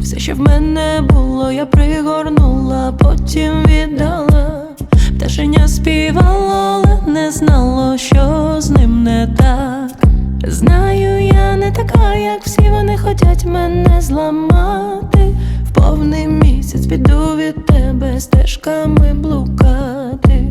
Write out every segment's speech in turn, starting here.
Все, що в мене було, я пригорнула, потім віддала, Пташеня співало, але не знало, що з ним не так. Знаю, я не така, як всі вони хочуть мене зламати повний місяць піду від тебе стежками блукати.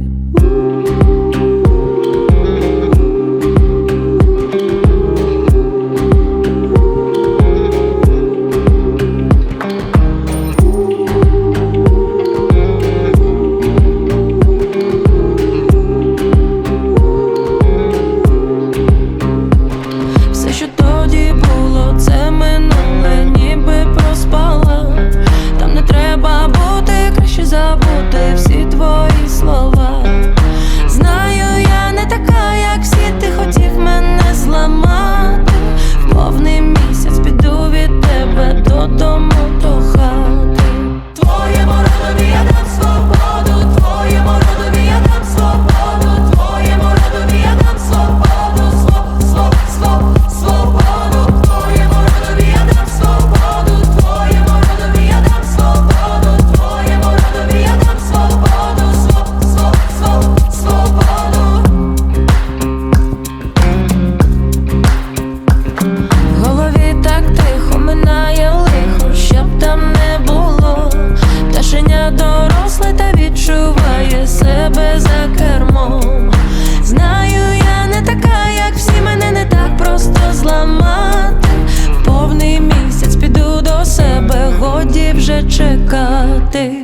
вже чекати.